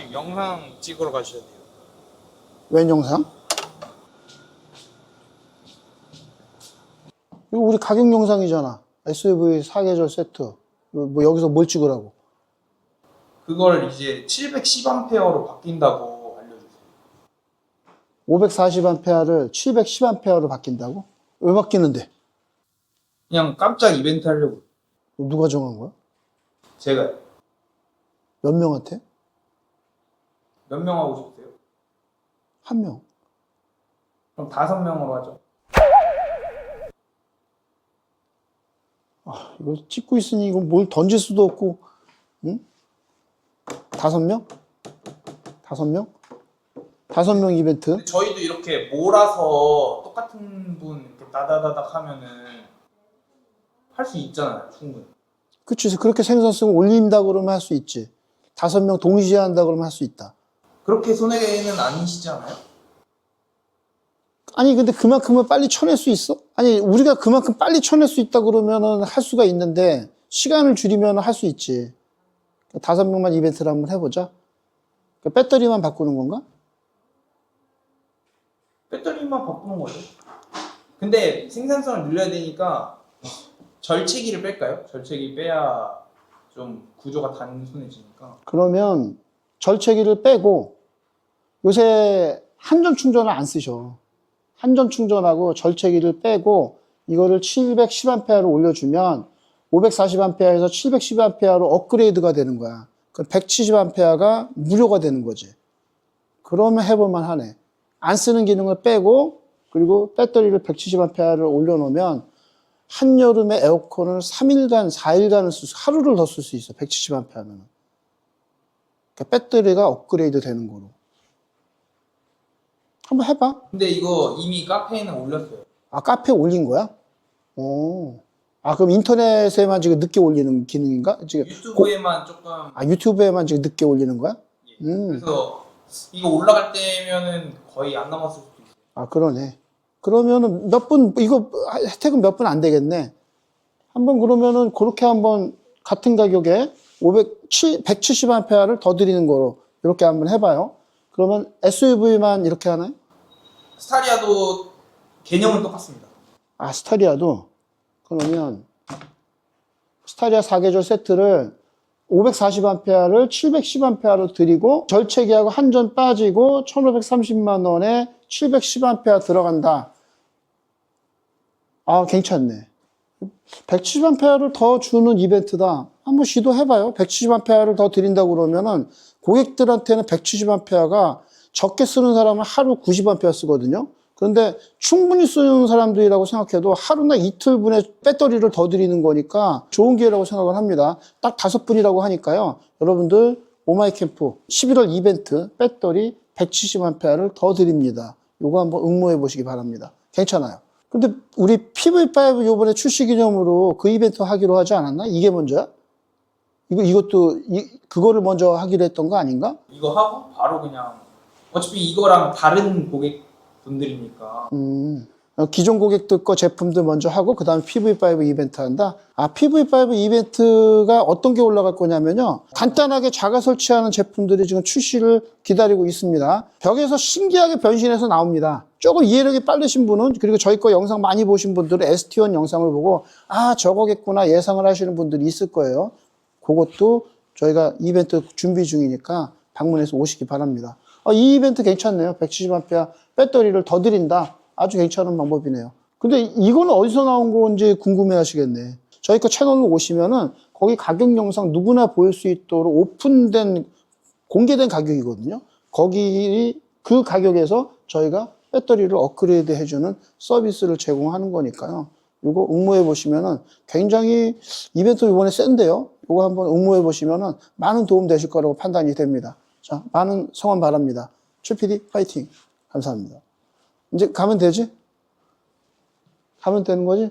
사장님 영상 찍으러 가셔야 돼요. 웬 영상? 이거 우리 가격 영상이잖아. SUV 4계절 세트. 뭐 여기서 뭘 찍으라고? 그걸 이제 710A로 바뀐다고 알려주세요. 540A를 710A로 바뀐다고? 왜 바뀌는데? 그냥 깜짝 이벤트 하려고. 누가 정한 거야? 제가 몇 명한테? 몇 명 하고 싶으세요? 한 명. 그럼 다섯 명으로 하죠. 아, 이거 찍고 있으니 이거 뭘 던질 수도 없고, 응? 다섯 명? 다섯 명? 다섯 명 이벤트? 근데 저희도 이렇게 몰아서 똑같은 분 이렇게 따다다닥 하면은 할 수 있잖아요, 충분히. 그치, 그래서 그렇게 생산성 올린다 그러면 할 수 있지. 다섯 명 동시에 한다 그러면 할 수 있다. 그렇게 손해는 아니시지 않아요? 아니, 근데 그만큼은 빨리 쳐낼 수 있어? 아니, 우리가 그만큼 빨리 쳐낼 수 있다 그러면은 할 수가 있는데, 시간을 줄이면 할 수 있지. 다섯 명만 이벤트를 한번 해보자. 그러니까 배터리만 바꾸는 건가? 배터리만 바꾸는 거죠. 근데 생산성을 늘려야 되니까 절체기를 뺄까요? 절체기 빼야 좀 구조가 단순해지니까. 그러면 절체기를 빼고 요새 한전 충전을 안 쓰셔. 한전 충전하고 절체기를 빼고 이거를 710A로 올려주면 540A에서 710A로 업그레이드가 되는 거야. 그럼 170A가 무료가 되는 거지. 그러면 해볼만 하네. 안 쓰는 기능을 빼고 그리고 배터리를 170A를 올려놓으면 한여름에 에어컨을 3일간, 4일간을 쓸 수, 하루를 더 쓸 수 있어. 170A면. 그러니까 배터리가 업그레이드 되는 거로. 한번 해봐. 근데 이거 이미 카페에는 올렸어요. 아, 카페에 올린 거야? 오. 아, 그럼 인터넷에만 지금 늦게 올리는 기능인가? 지금, 유튜브에만 조금 아, 유튜브에만 지금 늦게 올리는 거야? 예. 음. 그래서 이거 올라갈 때면은 거의 안 남았을 수도 있어요. 아, 그러네. 그러면은 몇 분, 이거 혜택은 몇 분 안 되겠네. 한번 그러면은 그렇게 한번 같은 가격에 500, 170A를 더 드리는 거로 이렇게 한번 해봐요. 그러면 SUV만 이렇게 하나요? 스타리아도 개념은 똑같습니다. 아, 스타리아도? 그러면, 스타리아 4계절 세트를 540A를 710A로 드리고, 절체기하고 한전 빠지고, 1530만 원에 710A 들어간다. 아, 괜찮네. 170A를 더 주는 이벤트다. 한번 시도해봐요. 170A를 더 드린다고 그러면은, 고객들한테는 170A가 적게 쓰는 사람은 하루 90A 쓰거든요. 그런데 충분히 쓰는 사람들이라고 생각해도 하루나 이틀분의 배터리를 더 드리는 거니까 좋은 기회라고 생각을 합니다. 딱 다섯 분이라고 하니까요. 여러분들 오마이캠프 11월 이벤트 배터리 170A를 더 드립니다. 요거 한번 응모해 보시기 바랍니다. 괜찮아요. 근데 우리 PV5 요번에 출시 기념으로 그 이벤트 하기로 하지 않았나? 이게 먼저야? 이거, 이것도, 이, 그거를 먼저 하기로 했던 거 아닌가? 이거 하고 바로 그냥 어차피 이거랑 다른 고객분들이니까 음, 어, 기존 고객들 거 제품들 먼저 하고 그 다음에 PV5 이벤트 한다. 아 PV5 이벤트가 어떤 게 올라갈 거냐면요. 간단하게 자가 설치하는 제품들이 지금 출시를 기다리고 있습니다. 벽에서 신기하게 변신해서 나옵니다. 조금 이해력이 빠르신 분은 그리고 저희 거 영상 많이 보신 분들은 ST1 영상을 보고 아 저거겠구나 예상을 하시는 분들이 있을 거예요. 그것도 저희가 이벤트 준비 중이니까 방문해서 오시기 바랍니다. 아, 이 이벤트 괜찮네요. 170A 배터리를 더 드린다. 아주 괜찮은 방법이네요. 근데 이거는 어디서 나온 건지 궁금해 하시겠네. 저희 거 채널로 오시면은 거기 가격 영상 누구나 보일 수 있도록 오픈된, 공개된 가격이거든요. 거기 그 가격에서 저희가 배터리를 업그레이드 해주는 서비스를 제공하는 거니까요. 이거 응모해 보시면은 굉장히 이벤트 이번에 센데요. 이거 한번 응모해 보시면은 많은 도움 되실 거라고 판단이 됩니다. 자, 많은 성원 바랍니다. 최 PD 파이팅. 감사합니다. 이제 가면 되지? 가면 되는 거지?